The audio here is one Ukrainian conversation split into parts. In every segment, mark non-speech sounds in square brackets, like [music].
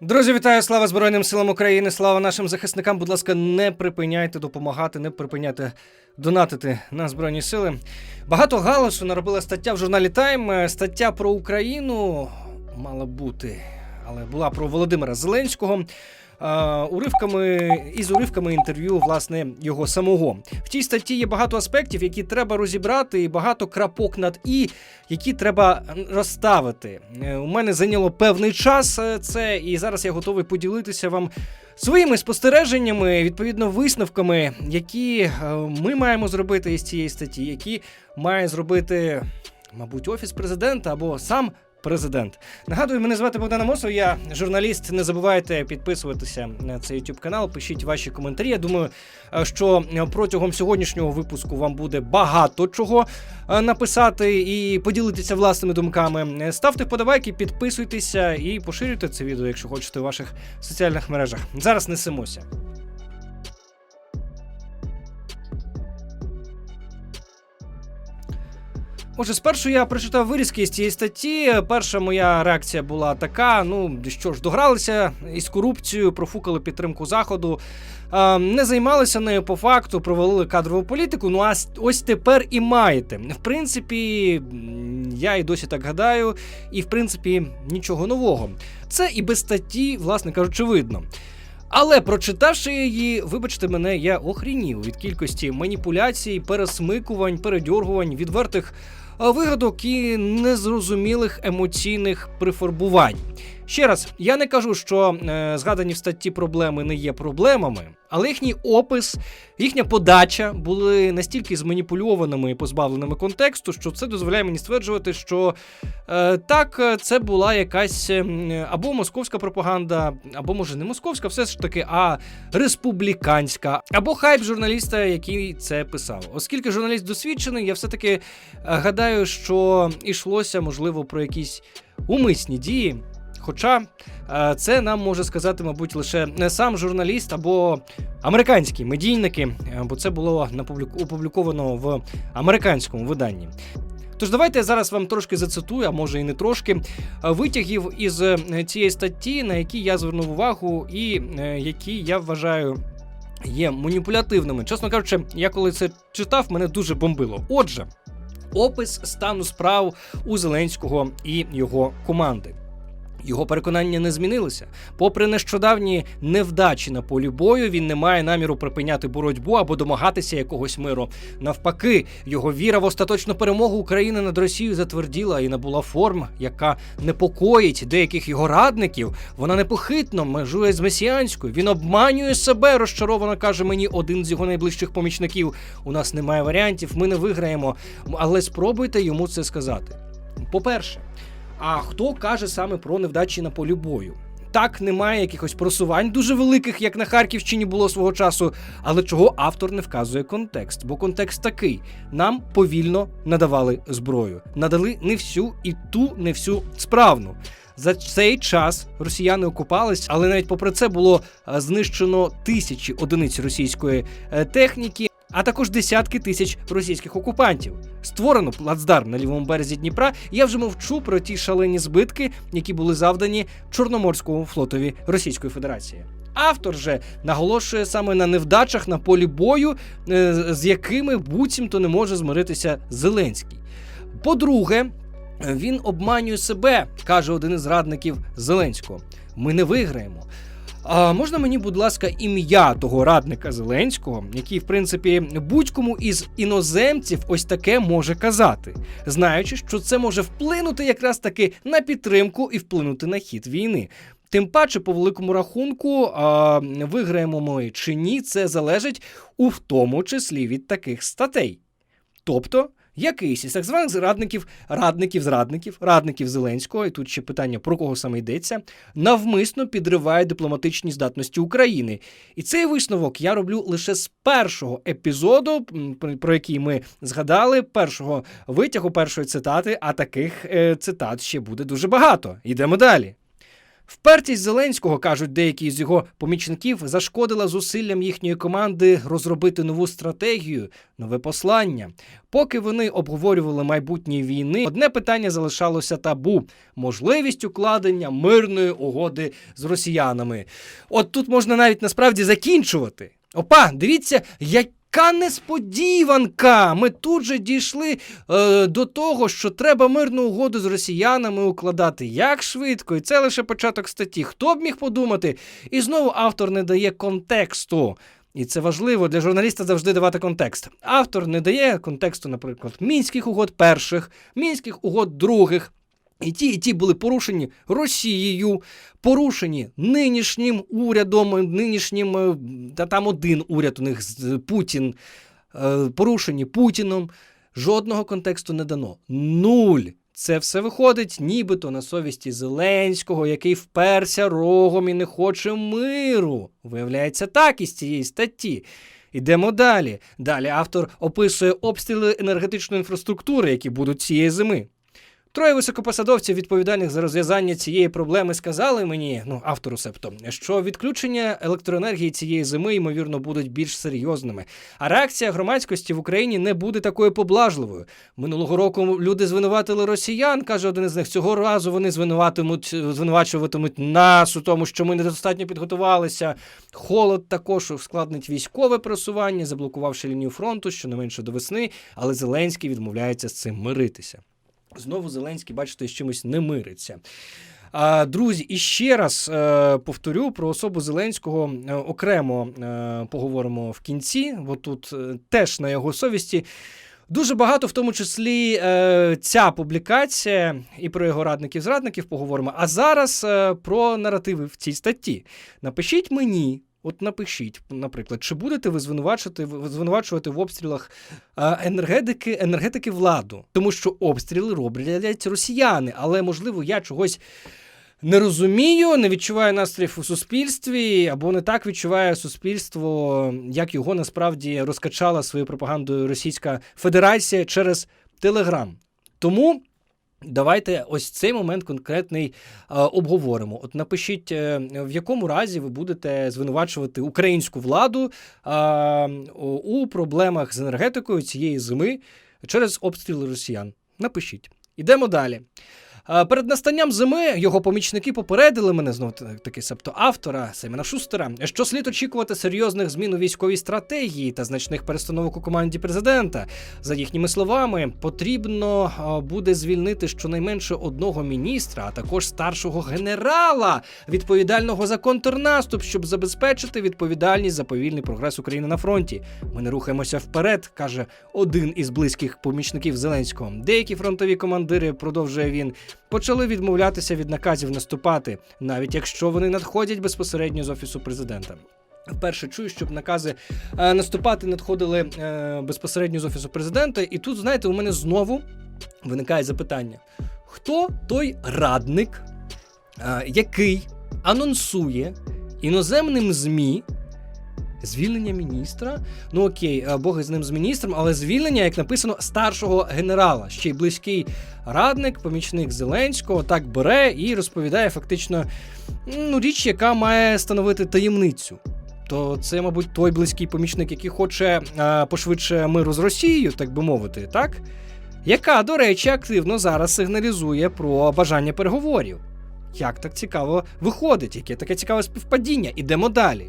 Друзі, вітаю! Слава Збройним силам України! Слава нашим захисникам! Будь ласка, не припиняйте допомагати, не припиняйте донатити на Збройні Сили. Багато галасу наробила стаття в журналі Тайм. Е, Стаття про Україну мала бути, але була про Володимира Зеленського. Уривками із уривками інтерв'ю власне його самого в тій статті є багато аспектів, які треба розібрати, і багато крапок над і, які треба розставити. Е, У мене зайняло певний час е, це, і зараз я готовий поділитися вам своїми спостереженнями, відповідно, висновками, які е, ми маємо зробити із цієї статті, які має зробити, мабуть, офіс президента або сам. Президент нагадую, мене звати Богдан Амосов, я журналіст. Не забувайте підписуватися на цей YouTube канал. Пишіть ваші коментарі. Я думаю, е, що протягом сьогоднішнього випуску вам буде багато чого е, написати і поділитися власними думками. Ставте вподобайки, підписуйтеся і поширюйте це відео, якщо хочете, у ваших соціальних мережах. Зараз несемося. Отже, спершу я прочитав вирізки з цієї статті. Перша моя реакція була така: ну що ж, догралися із корупцією, профукали підтримку заходу, е, не займалися нею по факту, провалили кадрову політику. Ну а ось тепер і маєте. В принципі, я і досі так гадаю, і в принципі нічого нового. Це і без статті, власне кажучи, видно. Але прочитавши її, вибачте мене, я охрінів від кількості маніпуляцій, пересмикувань, передьоргувань, відвертих вигадок і незрозумілих емоційних прифарбувань. Ще раз, я не кажу, що е, згадані в статті проблеми не є проблемами, але їхній опис, їхня подача були настільки зманіпульованими і позбавленими контексту, що це дозволяє мені стверджувати, що е, так, це була якась або московська пропаганда, або може не московська, все ж таки, а республіканська, або хайп журналіста, який це писав. Оскільки журналіст досвідчений, я все-таки е, гадаю, що йшлося, можливо, про якісь умисні дії. Хоча е, це нам може сказати, мабуть, лише не сам журналіст або американські медійники, е, бо це було опубліковано в американському виданні. Тож давайте я зараз вам трошки зацитую, а може і не трошки, е, витягів із цієї статті, на які я звернув увагу, і які я вважаю є маніпулятивними. Чесно кажучи, я коли це читав, мене дуже бомбило. Отже, опис стану справ у Зеленського і його команди. Його переконання не змінилися. Попри нещодавні невдачі на полі бою, він не має наміру припиняти боротьбу або домагатися якогось миру. Навпаки, його віра в остаточну перемогу України над Росією затверділа і набула форм, яка непокоїть деяких його радників. Вона непохитно межує з месіанською. Він обманює себе, розчаровано каже мені один з його найближчих помічників. У нас немає варіантів, ми не виграємо. Але спробуйте йому це сказати. По-перше, а хто каже саме про невдачі на полі бою? Так, немає якихось просувань дуже великих, як на Харківщині було свого часу. Але чого автор не вказує контекст? Бо контекст такий: нам повільно надавали зброю, надали не всю і ту не всю справну. За цей час росіяни окупались, але навіть попри це було е, знищено тисячі одиниць російської е, техніки, а також десятки тисяч російських окупантів. Створено плацдарм на лівому березі Дніпра. Я вже мовчу про ті шалені збитки, які були завдані Чорноморському флотові Російської Федерації. Автор же наголошує саме на невдачах на полі бою, е, з якими буцімто не може змиритися Зеленський. По-друге, він обманює себе, каже один із радників Зеленського. Ми не виграємо. А можна мені, будь ласка, ім'я того радника Зеленського, який, в принципі, будь-кому із іноземців ось таке може казати, знаючи, що це може вплинути якраз таки на підтримку і вплинути на хід війни. Тим паче, по великому рахунку, а, виграємо ми чи ні, це залежить у в тому числі від таких статей. Тобто, якийсь із так званих зрадників, радників, зрадників, радників Зеленського, і тут ще питання про кого саме йдеться, навмисно підриває дипломатичні здатності України. І цей висновок я роблю лише з першого епізоду, про- який ми згадали, першого витягу, першої цитати, а таких е, цитат ще буде дуже багато. Йдемо далі. Впертість Зеленського, кажуть деякі з його помічників, зашкодила зусиллям їхньої команди розробити нову стратегію, нове послання. Поки вони обговорювали майбутнє війни, одне питання залишалося табу: можливість укладення мирної угоди з росіянами. От тут можна навіть насправді закінчувати. Опа, дивіться, яка несподіванка! Ми тут же дійшли е, до того, що треба мирну угоду з росіянами укладати. Як швидко, і це лише початок статті. Хто б міг подумати? І знову автор не дає контексту. І це важливо для журналіста завжди давати контекст. Автор не дає контексту, наприклад, мінських угод перших, мінських угод других. І ті, і ті були порушені Росією, порушені нинішнім урядом, нинішнім е, та там один уряд у них Путін, е, порушені Путіном. Жодного контексту не дано. Нуль. Це все виходить нібито на совісті Зеленського, який вперся рогом і не хоче миру. Виявляється так із цієї статті. Ідемо далі. Далі автор описує обстріли енергетичної інфраструктури, які будуть цієї зими. Троє високопосадовців, відповідальних за розв'язання цієї проблеми, сказали мені, ну автору себто, що відключення електроенергії цієї зими ймовірно будуть більш серйозними. А реакція громадськості в Україні не буде такою поблажливою. Минулого року люди звинуватили росіян, каже один із них. Цього разу вони звинуватимуть, звинувачуватимуть нас у тому, що ми недостатньо підготувалися. Холод також ускладнить військове просування, заблокувавши лінію фронту щонайменше до весни, але Зеленський відмовляється з цим миритися. Знову Зеленський, бачите, з чимось не мириться. Друзі, і ще раз е, повторю про особу Зеленського е, окремо е, поговоримо в кінці, бо тут теж на його совісті. Дуже багато, в тому числі, ця публікація і про його радників-зрадників поговоримо. А зараз про наративи в цій статті. Напишіть мені, от напишіть, наприклад, чи будете ви звинувачувати, звинувачувати в обстрілах енергетики, енергетики владу, тому що обстріли роблять росіяни, але можливо я чогось. Не розумію, не відчуваю настроїв у суспільстві, або не так відчуває суспільство, як його насправді розкачала своєю пропагандою Російська Федерація через Телеграм. Тому давайте ось цей момент конкретний е, обговоримо. От напишіть, е, в якому разі ви будете звинувачувати українську владу е, у проблемах з енергетикою цієї зими через обстріли росіян. Напишіть. Ідемо далі. Перед настанням зими його помічники попередили мене знов таки, себто автора Семена Шустера, що слід очікувати серйозних змін у військовій стратегії та значних перестановок у команді президента. За їхніми словами, потрібно буде звільнити щонайменше одного міністра, а також старшого генерала, відповідального за контрнаступ, щоб забезпечити відповідальність за повільний прогрес України на фронті. Ми не рухаємося вперед, каже один із близьких помічників Зеленського. Деякі фронтові командири, продовжує він, почали відмовлятися від наказів наступати, навіть якщо вони надходять безпосередньо з офісу президента. Вперше чую, щоб накази е, наступати надходили е, безпосередньо з офісу президента. І тут, знаєте, у мене знову виникає запитання: хто той радник, е, який анонсує іноземним ЗМІ звільнення міністра? Ну окей, е, Бог із ним з міністром, але звільнення, як написано, старшого генерала, ще й близький радник, помічник Зеленського, так бере і розповідає фактично ну, річ, яка має становити таємницю. То це, мабуть, той близький помічник, який хоче е, пошвидше миру з Росією, так би мовити, так? Яка, до речі, активно зараз сигналізує про бажання переговорів. Як так цікаво виходить, яке таке цікаве співпадіння? Ідемо далі.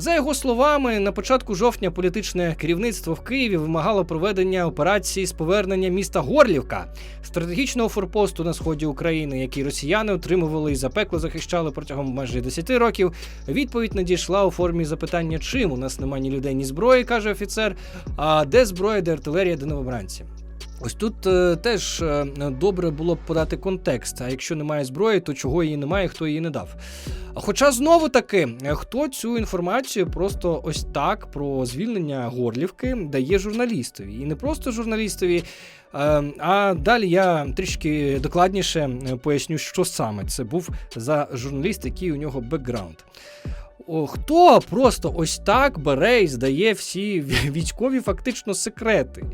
За його словами, на початку жовтня політичне керівництво в Києві вимагало проведення операції з повернення міста Горлівка, стратегічного форпосту на сході України, який росіяни отримували і запекло захищали протягом майже 10 років. Відповідь надійшла у формі запитання, чим у нас немає ні людей, ні зброї, каже офіцер. А де зброя, де артилерія, де новобранці? Ось тут е, теж е, добре було б подати контекст. А якщо немає зброї, то чого її немає, хто її не дав. Хоча знову таки, е, хто цю інформацію просто ось так про звільнення Горлівки дає журналістові, і не просто журналістові. е, А далі я трішки докладніше е, поясню, що саме це був за журналіст, який у нього бекграунд. Хто просто ось так бере і здає всі військові фактично секрети.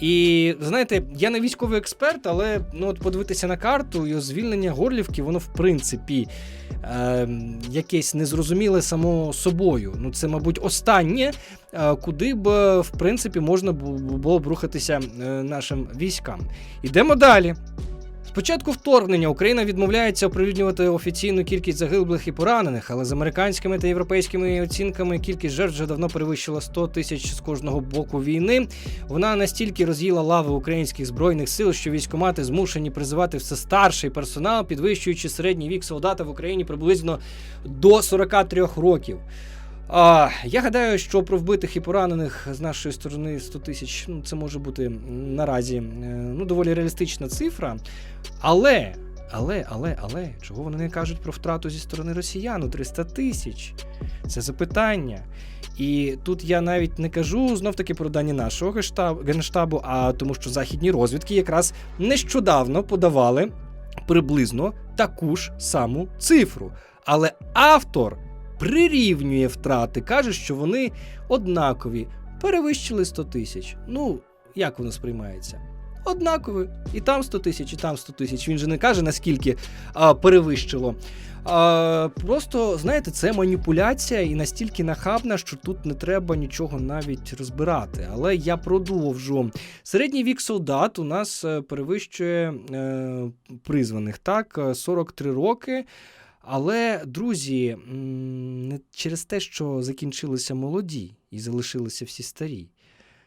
І знаєте, я не військовий експерт, але ну от подивитися на карту і звільнення Горлівки, воно в принципі е, якесь незрозуміле само собою. Ну це, мабуть, останнє, е, куди б в принципі можна було б рухатися е, нашим військам. Ідемо далі. Спочатку вторгнення Україна відмовляється оприлюднювати офіційну кількість загиблих і поранених, але з американськими та європейськими оцінками кількість жертв вже давно перевищила 100 тисяч з кожного боку війни. Вона настільки роз'їла лави українських збройних сил, що військомати змушені призивати все старший персонал, підвищуючи середній вік солдата в Україні приблизно до 43 років. А, я гадаю, що про вбитих і поранених з нашої сторони 100 тисяч ну, це може бути наразі е, ну, доволі реалістична цифра. Але, але, але, але, чого вони не кажуть про втрату зі сторони росіян у 300 тисяч? Це запитання. І тут я навіть не кажу знов таки про дані нашого генштабу, а тому, що західні розвідки якраз нещодавно подавали приблизно таку ж саму цифру. Але автор прирівнює втрати, каже, що вони однакові, перевищили 100 тисяч. Ну, як воно сприймається? Однакові. І там 100 тисяч, і там 100 тисяч. Він же не каже, наскільки а, перевищило. А, просто, знаєте, це маніпуляція і настільки нахабна, що тут не треба нічого навіть розбирати. Але я продовжу. Середній вік солдат у нас е, перевищує е, призваних, так, е, 43 роки. Але, друзі, не через те, що закінчилися молоді і залишилися всі старі,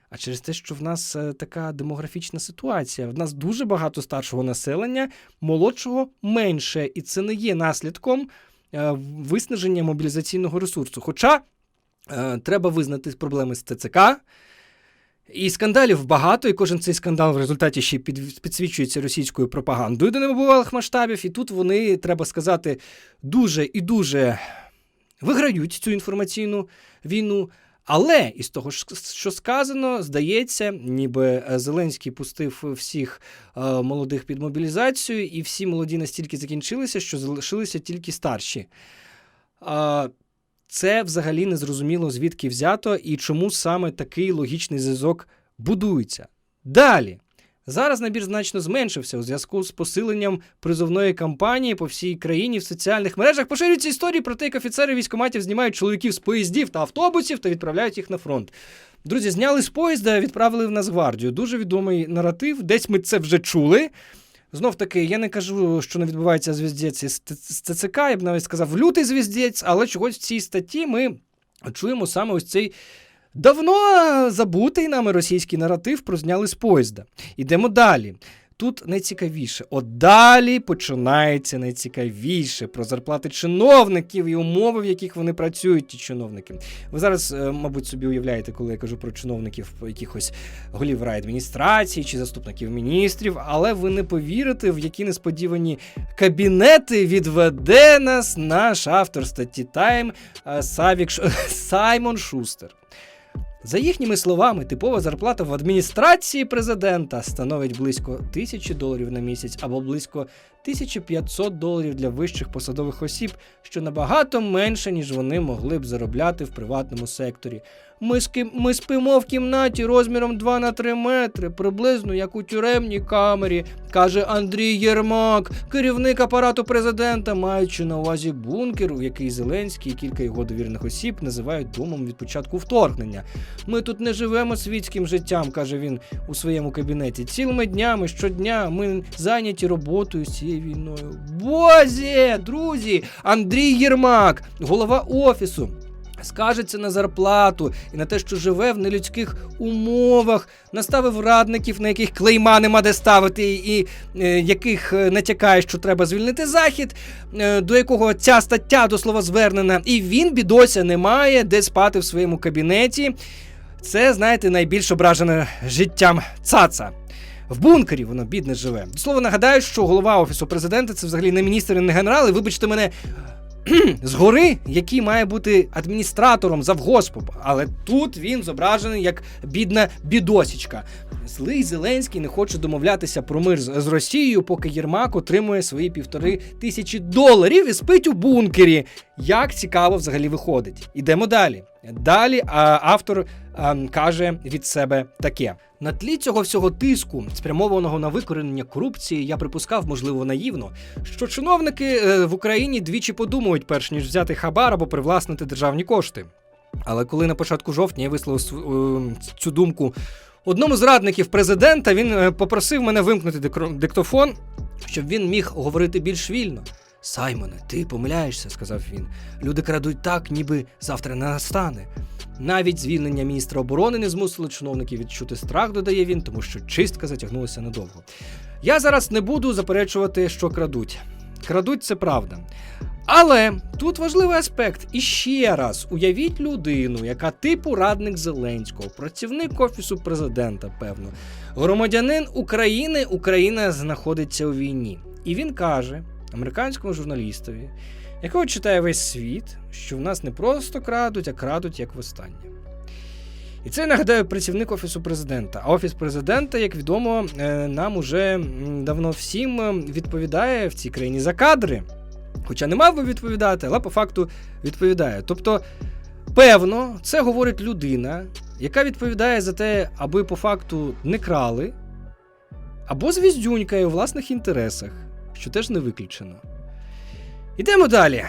а через те, що в нас е, така демографічна ситуація. В нас дуже багато старшого населення, молодшого менше, і це не є наслідком е, виснаження мобілізаційного ресурсу. Хоча е, треба визнати проблеми з ТЦК. І скандалів багато, і кожен цей скандал в результаті ще під, підсвічується російською пропагандою до небувалих масштабів. І тут вони, треба сказати, дуже і дуже виграють цю інформаційну війну. Але із того, що сказано, здається, ніби е, Зеленський пустив всіх е, молодих під мобілізацію, і всі молоді настільки закінчилися, що залишилися тільки старші. Це взагалі не зрозуміло, звідки взято і чому саме такий логічний зв'язок будується. Далі. Зараз набір значно зменшився у зв'язку з посиленням призовної кампанії по всій країні в соціальних мережах. Поширюються історії про те, як офіцери військоматів знімають чоловіків з поїздів та автобусів та відправляють їх на фронт. Друзі, зняли з поїзда, відправили в Нацгвардію. Дуже відомий наратив. Десь ми це вже чули. Знов таки, я не кажу, що не відбувається звіздець із з ТЦК, я б навіть сказав лютий звіздець, але чогось в цій статті ми чуємо саме ось цей давно забутий нами російський наратив про зняли з поїзда. Ідемо далі. Тут найцікавіше. От далі починається найцікавіше про зарплати чиновників і умови, в яких вони працюють, ті чиновники. Ви зараз, е, мабуть, собі уявляєте, коли я кажу про чиновників якихось голів райадміністрації чи заступників міністрів, але ви не повірите, в які несподівані кабінети відведе нас наш автор статті Тайм е, Савік [laughs] Саймон Шустер. За їхніми словами, типова зарплата в адміністрації президента становить близько тисячі доларів на місяць або близько 1500 доларів для вищих посадових осіб, що набагато менше, ніж вони могли б заробляти в приватному секторі. Ми, ски- ми спимо в кімнаті розміром 2 на 3 метри, приблизно як у тюремній камері, каже Андрій Єрмак, керівник апарату президента, маючи на увазі бункер, у який Зеленський і кілька його довірних осіб називають домом від початку вторгнення. Ми тут не живемо світським життям, каже він у своєму кабінеті. Цілими днями, щодня ми зайняті роботою з цією війною. Бозі, друзі, Андрій Єрмак, голова офісу. Скажеться на зарплату і на те, що живе в нелюдських умовах, наставив радників, на яких клейма нема де ставити, і е, яких е, натякає, що треба звільнити захід, е, до якого ця стаття до слова звернена, і він, бідося, не має де спати в своєму кабінеті. Це, знаєте, найбільш ображене життям цаца. В бункері воно бідне живе. До слова нагадаю, що голова офісу президента це взагалі не міністр і не генерал. І вибачте мене [clears throat] згори, який має бути адміністратором завгоспу. Але тут він зображений як бідна бідосічка. Злий Зеленський не хоче домовлятися про мир з Росією, поки Єрмак отримує свої півтори тисячі доларів і спить у бункері. Як цікаво взагалі виходить. Ідемо далі. Далі а, автор каже від себе таке: на тлі цього всього тиску, спрямованого на викоренення корупції, я припускав, можливо, наївно, що чиновники е, в Україні двічі подумають, перш ніж взяти хабар або привласнити державні кошти. Але коли на початку жовтня я висловив е, цю думку одному з радників президента, він е, попросив мене вимкнути диктофон, щоб він міг говорити більш вільно. Саймоне, ти помиляєшся, сказав він. Люди крадуть так, ніби завтра не настане. Навіть звільнення міністра оборони не змусило чиновників відчути страх, додає він, тому що чистка затягнулася недовго. Я зараз не буду заперечувати, що крадуть. Крадуть це правда. Але тут важливий аспект. І ще раз уявіть людину, яка типу радник Зеленського, працівник офісу президента, певно, громадянин України, Україна знаходиться у війні. І він каже американському журналістові, якого читає весь світ, що в нас не просто крадуть, а крадуть як востаннє. І це нагадаю працівник офісу президента. А офіс президента, як відомо, е, нам уже давно всім відповідає в цій країні за кадри. Хоча не мав би відповідати, але по факту відповідає. Тобто, певно, це говорить людина, яка відповідає за те, аби по факту не крали, або звіздюнькає у власних інтересах, що теж не виключено. Ідемо далі.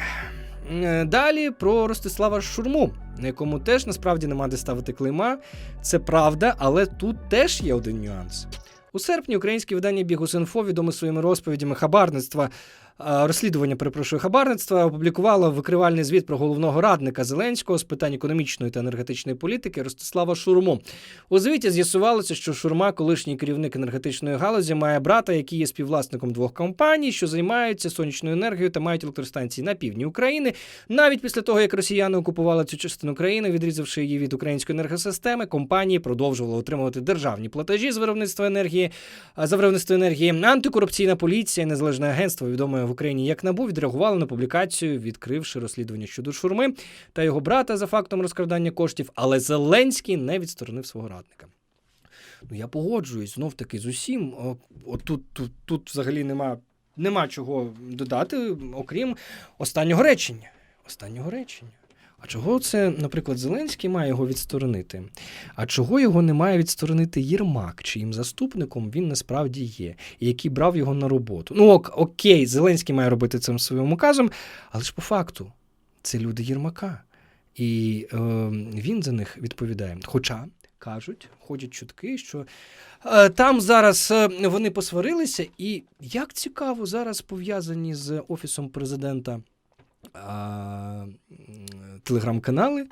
Е, Далі про Ростислава Шурму, на якому теж насправді нема де ставити клейма. Це правда, але тут теж є один нюанс. У серпні українське видання Бігус.Інфо відоме своїми розповідями хабарництва, розслідування, перепрошую, хабарництва, опублікувало викривальний звіт про головного радника Зеленського з питань економічної та енергетичної політики Ростислава Шурму. У звіті з'ясувалося, що Шурма, колишній керівник енергетичної галузі, має брата, який є співвласником двох компаній, що займаються сонячною енергією та мають електростанції на півдні України. Навіть після того, як росіяни окупували цю частину країни, відрізавши її від української енергосистеми, компанії продовжували отримувати державні платежі з виробництва енергії за виробництво енергії. Антикорупційна поліція, незалежне агентство, відоме в Україні як НАБУ, відреагували на публікацію, відкривши розслідування щодо Шурми та його брата за фактом розкрадання коштів. Але Зеленський не відсторонив свого радника. Ну я погоджуюсь знов таки з усім. О, тут, тут, тут взагалі нема, нема чого додати, окрім останнього речення. Останнього речення. А чого це, наприклад, Зеленський має його відсторонити? А чого його не має відсторонити Єрмак, чиїм заступником він насправді є, і який брав його на роботу? Ну ок, окей, Зеленський має робити цим своїм указом, але ж по факту це люди Єрмака. І е, він за них відповідає. Хоча кажуть, ходять чутки, що е, там зараз е, вони посварилися, і як цікаво, зараз пов'язані з офісом президента а, телеграм-канали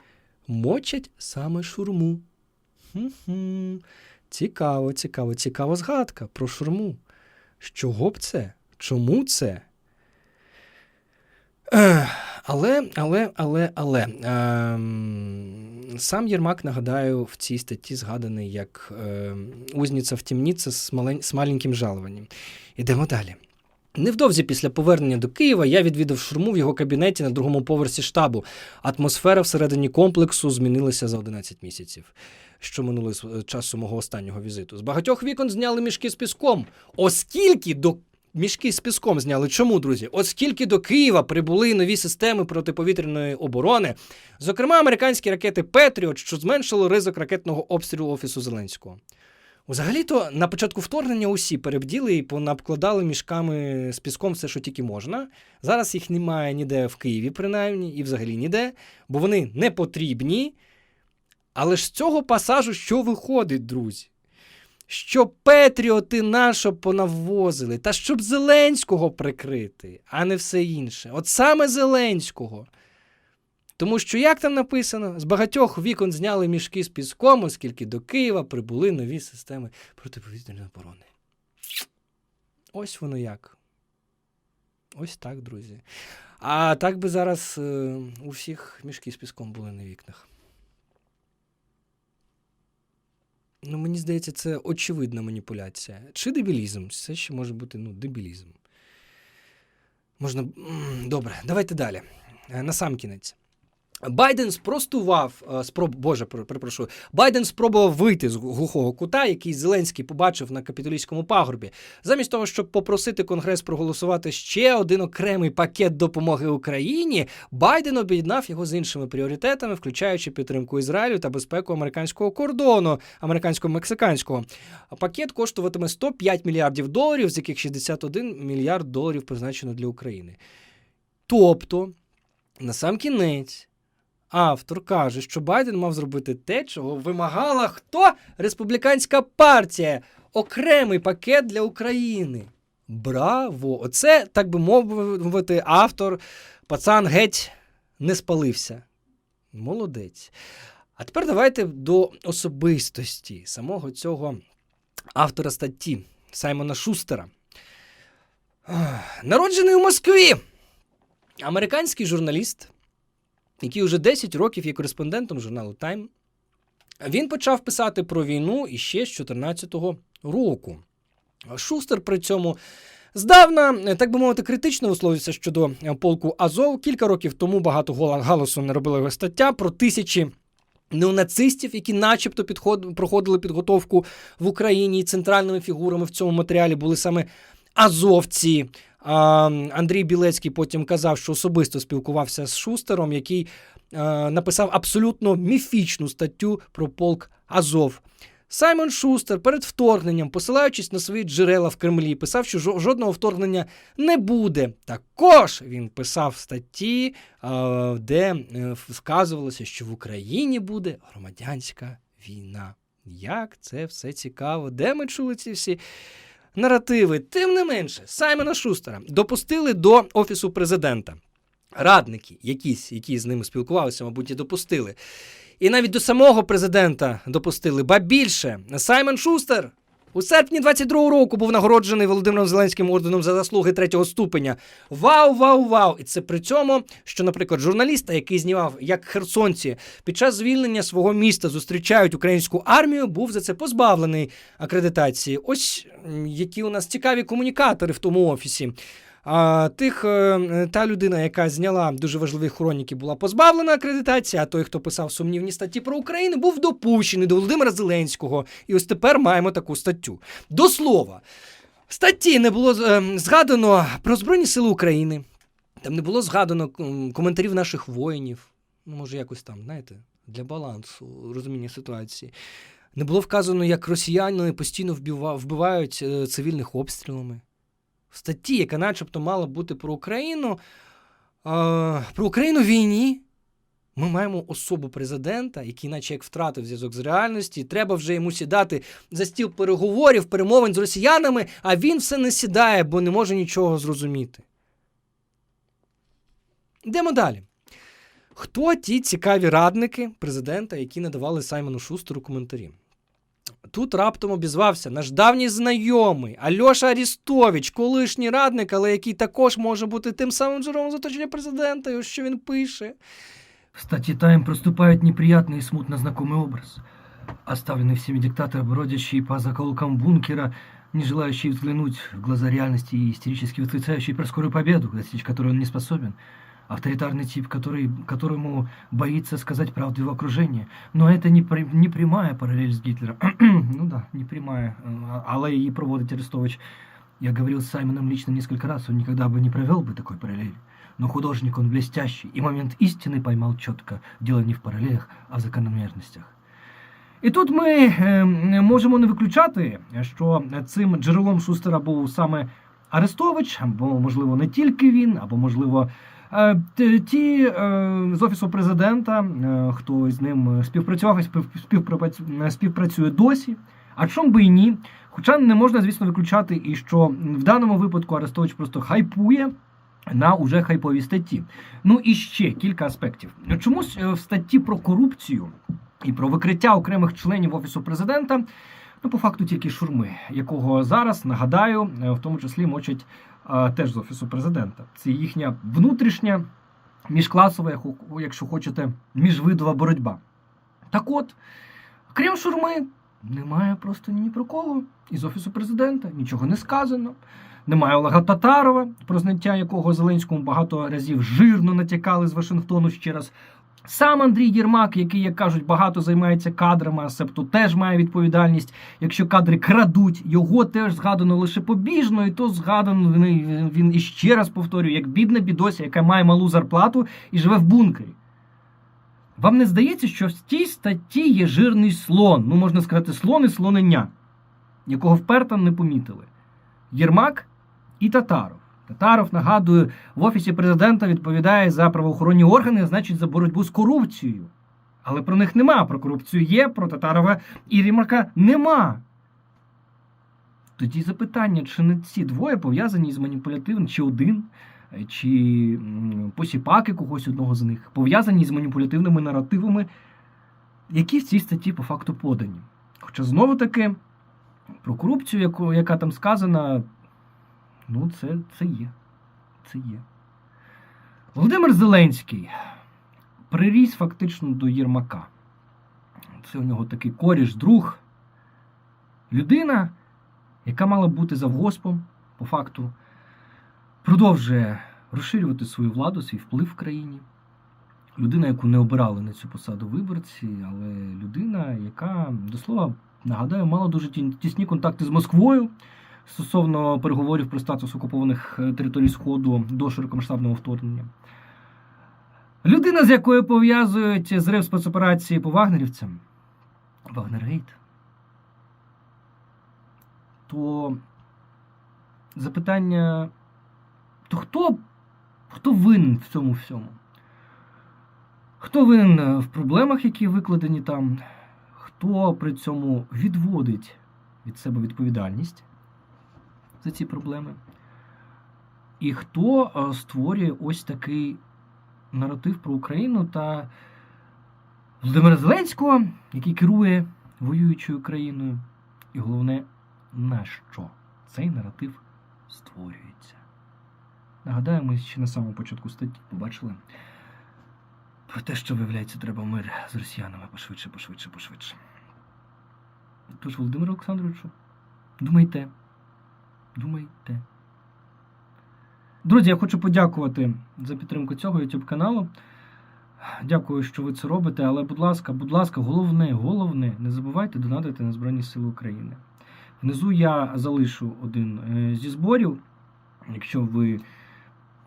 мочать саме шурму. Хм-хм. Цікаво, цікаво, цікава згадка про шурму. Чого б це? Чому це? Але, але, але, але. Ем, сам Єрмак, нагадаю, в цій статті згаданий як ем, узниця в малень, з маленьким жалуванням. Ідемо далі. Невдовзі після повернення до Києва я відвідав шурму в його кабінеті на другому поверсі штабу. Атмосфера всередині комплексу змінилася за 11 місяців, що минуло з е, часу мого останнього візиту. З багатьох вікон зняли мішки з піском, оскільки до мішки з піском зняли. Чому, друзі? Оскільки до Києва прибули нові системи протиповітряної оборони, зокрема американські ракети Петріот, що зменшило ризик ракетного обстрілу офісу Зеленського. Взагалі-то на початку вторгнення усі перебділи і понабкладали мішками з піском все, що тільки можна. Зараз їх немає ніде в Києві, принаймні, і взагалі ніде, бо вони не потрібні. Але ж з цього пасажу що виходить, друзі? Що Петріоти нашо понавозили, та щоб Зеленського прикрити, а не все інше. От саме Зеленського. Тому що, як там написано, з багатьох вікон зняли мішки з піском, оскільки до Києва прибули нові системи протиповітряної оборони. Ось воно як. Ось так, друзі. А так би зараз е, у всіх мішки з піском були на вікнах. Ну, мені здається, це очевидна маніпуляція. Чи дебілізм? Це ще може бути ну, дебілізм. Можна. Добре, давайте далі. Е, На сам кінець. Байден спростував е, спроб, Боже, перепрошую. Байден спробував вийти з глухого кута, який Зеленський побачив на капітолійському пагорбі. Замість того, щоб попросити Конгрес проголосувати ще один окремий пакет допомоги Україні, Байден об'єднав його з іншими пріоритетами, включаючи підтримку Ізраїлю та безпеку американського кордону, американсько-мексиканського. Пакет коштуватиме 105 мільярдів доларів, з яких 61 мільярд доларів призначено для України. Тобто, на сам кінець. Автор каже, що Байден мав зробити те, чого вимагала хто? Республіканська партія. Окремий пакет для України. Браво! Оце, так би мовити, автор, пацан геть не спалився. Молодець. А тепер давайте до особистості самого цього автора статті Саймона Шустера. Народжений у Москві. Американський журналіст який уже 10 років є кореспондентом журналу Time. Він почав писати про війну іще з 2014 року. Шустер при цьому здавна, так би мовити, критично висловився щодо полку Азов. Кілька років тому багато галасу не робила його стаття про тисячі. Неонацистів, які начебто підход... проходили підготовку в Україні, і центральними фігурами в цьому матеріалі були саме азовці. Андрій Білецький потім казав, що особисто спілкувався з Шустером, який е, написав абсолютно міфічну статтю про полк Азов. Саймон Шустер перед вторгненням, посилаючись на свої джерела в Кремлі, писав, що жодного вторгнення не буде. Також він писав статті, е, де е, вказувалося, що в Україні буде громадянська війна. Як це все цікаво? Де ми чули ці всі наративи? Тим не менше, Саймона Шустера допустили до офісу президента. Радники, якісь, які з ними спілкувалися, мабуть, і допустили. І навіть до самого президента допустили. Ба більше, Саймон Шустер у серпні 22-го року був нагороджений Володимиром Зеленським орденом за заслуги третього ступеня. Вау, вау, вау! І це при цьому, що, наприклад, журналіста, який знімав, як херсонці під час звільнення свого міста зустрічають українську армію, був за це позбавлений акредитації. Ось які у нас цікаві комунікатори в тому офісі. А тих е, та людина, яка зняла дуже важливі хроніки, була позбавлена акредитації, а той, хто писав сумнівні статті про Україну, був допущений до Володимира Зеленського. І ось тепер маємо таку статтю. До слова, в статті не було е, згадано про Збройні Сили України. Там не було згадано коментарів наших воїнів. Ну, може, якось там, знаєте, для балансу розуміння ситуації. Не було вказано, як росіяни постійно вбивають е, цивільних обстрілами статті, яка начебто мала бути про Україну, про Україну в війні. Ми маємо особу президента, який, наче як втратив зв'язок з реальністю, і треба вже йому сідати за стіл переговорів, перемовин з росіянами, а він все не сідає, бо не може нічого зрозуміти. Йдемо далі. Хто ті цікаві радники президента, які надавали Саймону Шустеру коментарі? Тут раптом обізвався наш давній знайомий Альоша Арістович, колишній радник, але який також може бути тим самим джерелом з оточення президента, і ось що він пише. В статье «Тайм» проступает неприятный и смутно знакомый образ. Оставленный всеми диктатор, бродящий по закоулкам бункера, не желающий взглянуть в глаза реальности и истерически восклицающий про скорую победу, достичь которой он не способен. Авторитарный тип, который, которому боится сказать правду его окружение. Но это не, при- не прямая параллель с Гитлером. [clears throat] ну да, не прямая. А- Але и проводить Арестович. Я говорил с Саймоном лично несколько раз, он никогда бы не провел бы такой параллели. Но художник он блестящий, и момент истины поймал четко. Дело не в паралелях, а в закономірностях. І тут ми е, можемо не виключати, що цим джерелом Шустера був саме Арестович, або, можливо, не тільки він, або, можливо, е, т- ті е, з Офісу президента, е, хто з ним співпрацював і спів- співпрацює досі. А чому би і ні? Хоча не можна, звісно, виключати, і що в даному випадку Арестович просто хайпує на уже хайповій статті. Ну і ще кілька аспектів. Чомусь е, в статті про корупцію і про викриття окремих членів офісу президента, ну по факту тільки шурми, якого зараз нагадаю, е, в тому числі мочать е, теж з офісу президента. Це їхня внутрішня міжкласова, якщо хочете, міжвидова боротьба. Так от, крім шурми, немає просто ні про кого із офісу президента, нічого не сказано. Немає Олега Татарова, про зняття якого Зеленському багато разів жирно натякали з Вашингтону ще раз Сам Андрій Єрмак, який, як кажуть, багато займається кадрами, себто теж має відповідальність. Якщо кадри крадуть, його теж згадано лише побіжно, і то згадано він, іще раз повторюю, як бідна бідося, яка має малу зарплату і живе в бункері. Вам не здається, що в цій статті є жирний слон, ну можна сказати, слон і слонення, якого вперто не помітили. Єрмак і Татаров. Татаров, нагадую, в офісі президента відповідає за правоохоронні органи, значить за боротьбу з корупцією. Але про них нема. Про корупцію є, про Татарова і Єрмака нема. Тоді запитання, чи не ці двоє пов'язані з маніпулятивним, чи один, чи посіпаки когось одного з них, пов'язані з маніпулятивними наративами, які в цій статті по факту подані. Хоча знову таки про корупцію, яка там сказана, ну, це, це є. Це є. Володимир Зеленський приріс фактично до Єрмака. Це у нього такий коріш, друг. Людина, яка мала бути завгоспом, по факту, продовжує розширювати свою владу, свій вплив в країні. Людина, яку не обирали на цю посаду виборці, але людина, яка, до слова, нагадаю, мала дуже тісні контакти з Москвою стосовно переговорів про статус окупованих е, територій Сходу до широкомасштабного вторгнення. Людина, з якою пов'язують зрив спецоперації по вагнерівцям, Вагнергейт, то запитання: то хто, хто винен в цьому всьому? Хто винен в проблемах, які викладені там? Хто при цьому відводить від себе відповідальність за ці проблеми? І хто е, створює ось такий наратив про Україну та Володимира Зеленського, який керує воюючою країною? І головне, на що цей наратив створюється? Нагадаю, ми ще на самому початку статті побачили про те, що виявляється, треба мир з росіянами пошвидше, пошвидше, пошвидше. Тож, Володимир Олександровичу, думайте, думайте. Друзі, я хочу подякувати за підтримку цього YouTube каналу. Дякую, що ви це робите. Але, будь ласка, будь ласка, головне, головне, не забувайте донатити на Збройні Сили України. Внизу я залишу один е, зі зборів. Якщо ви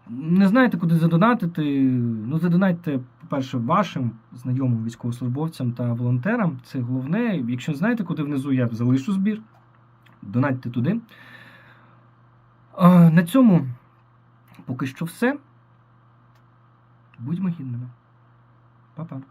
не знаєте, куди задонатити, ну задонатьте, по-перше, вашим знайомим військовослужбовцям та волонтерам. Це головне. Якщо знаєте, куди внизу я залишу збір, донатьте туди. На цьому поки що все. Будьмо гідними. Па-па.